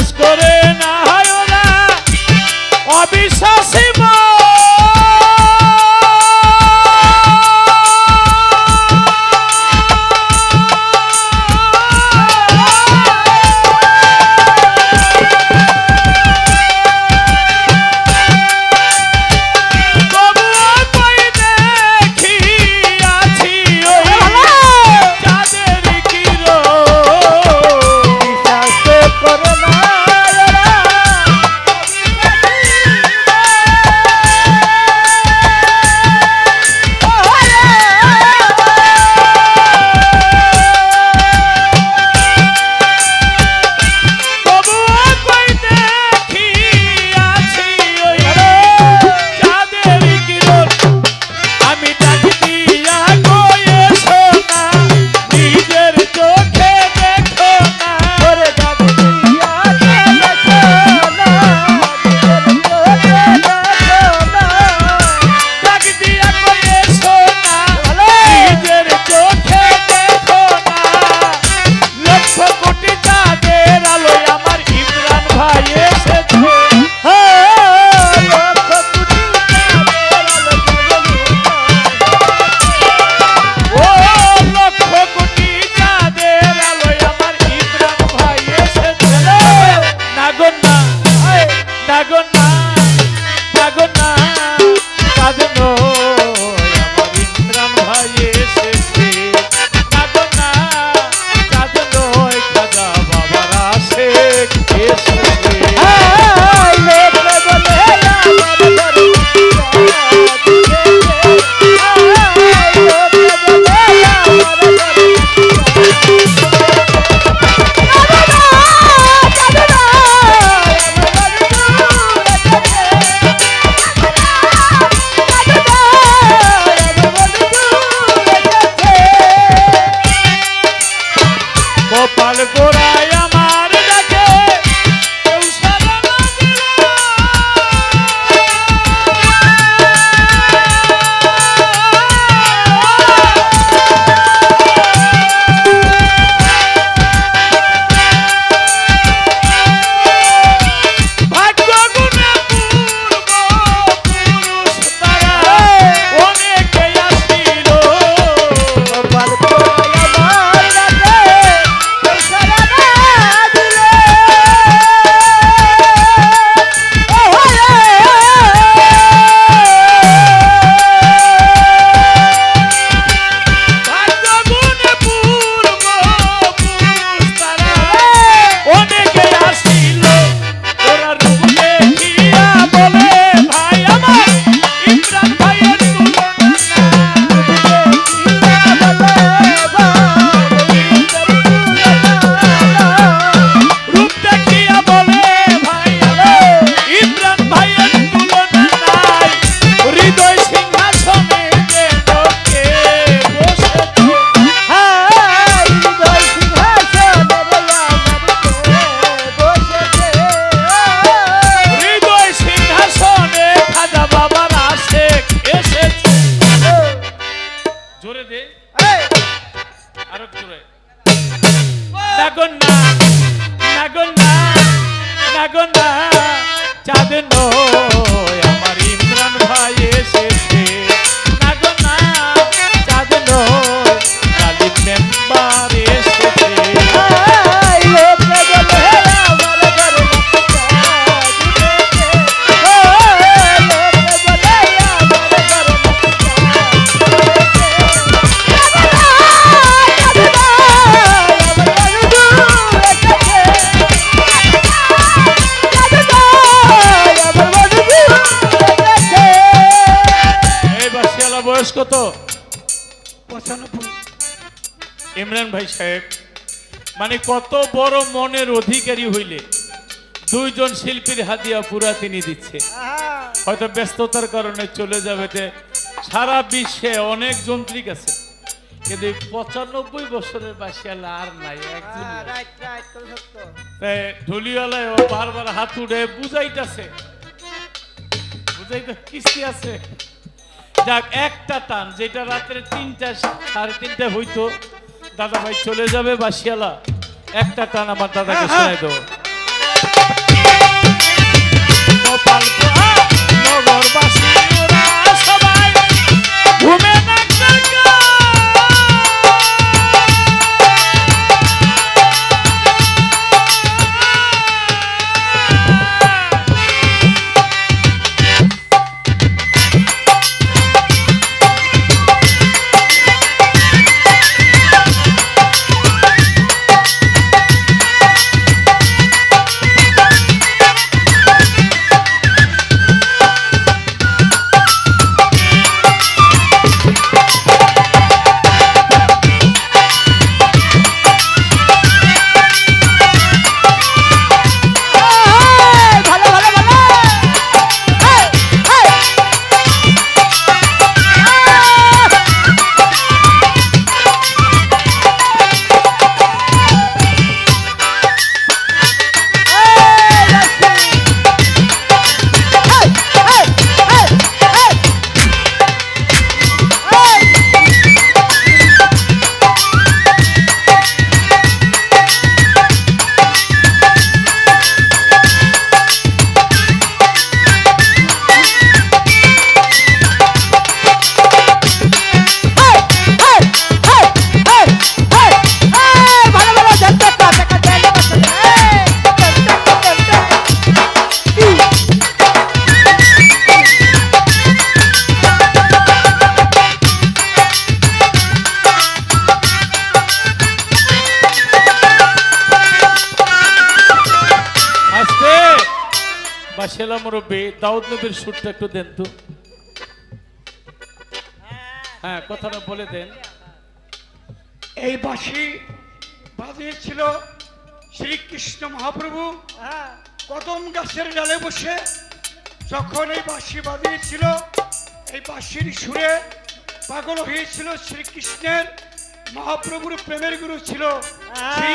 বিশ্বাস করে না অবিশ্বাসী তবুও কত? পঁচানব্বই। ইমরান ভাই সাহেব মানে কত বড় মনের অধিকারী হইলে দুইজন শিল্পীর হাতিয়া পুরা তিনি দিচ্ছে। হয়তো ব্যস্ততার কারণে চলে যাবে যে সারা বিশ্বে অনেক যন্ত্রিক আছে। কিন্তু পঁচানব্বই বছরের বাসিয়ালা আর নাই একজন ঢুলিওয়ালায় বারবার হাত উঠে বুঝাইতেছে। বুঝাইতে কিস্তি আছে। যাক একটা টান যেটা রাত্রে তিনটা সাড়ে তিনটা হইতো দাদা ভাই চলে যাবে বাসিয়ালা। একটা টান আমার দাদাকে শুনে শোনাই দেবো। গোপালপুরা নগরবাসী ওরা সবাই ঘুমে নাকতার দাউদ নবীর সুরটা একটু দেন তো। হ্যাঁ কথাটা বলে দেন। এই বাঁশি বাজিয়েছিল শ্রীকৃষ্ণ মহাপ্রভু। কদম গাছের ডালে বসে যখন এই বাঁশি বাজিয়েছিল এই বাঁশির সুরে পাগল হয়েছিল শ্রীকৃষ্ণের মহাপ্রভুর প্রেমের গুরু ছিল শ্রী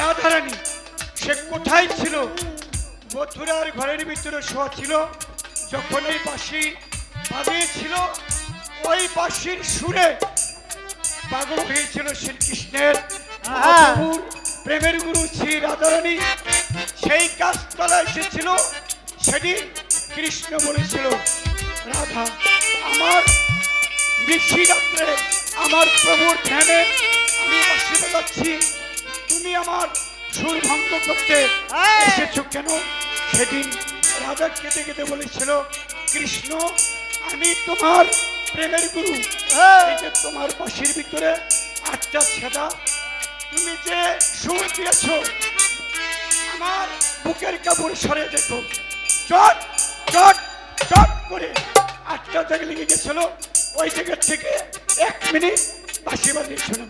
রাধারানী। সে কোথায় ছিল? মথুরার ঘরের ভিতরে শোয়া ছিল যখন এই বাঁশি বাজিয়েছিল ওই বাঁশির সুরে পাগল হয়েছিল শ্রীকৃষ্ণের প্রেমের গুরু শ্রী রাধারানী। সেই কাজতলা এসেছিল সেদিন কৃষ্ণ বলেছিল রাধা আমার নিশি রাত্রে আমার প্রভুর ধ্যানে আমি বাসি বাজাচ্ছি। তুমি আমার সুর ভঙ্গ করতে এসেছ কেন? সেদিন রাজা কেটে কেটে বলেছিল কৃষ্ণ আমি তোমার প্রেমের গুরু। এই যে তোমার বাসির ভিতরে আটটা ছেদা তুমি যে সুর দিয়েছ আমার বুকের কাপড় সরে যেত। চট চট চট করে আটটা জায়গা লেগে গেছিল। ওই জায়গা থেকে এক মিনিট বাসি বাজিয়েছিল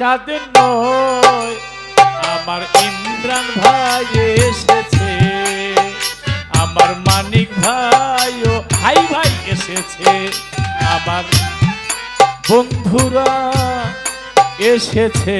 চাঁদের নয়, আমার ইমরান ভাই এসেছে। আমার মানিক ভাই ও ভাই এসেছে। আমার বন্ধুরা এসেছে।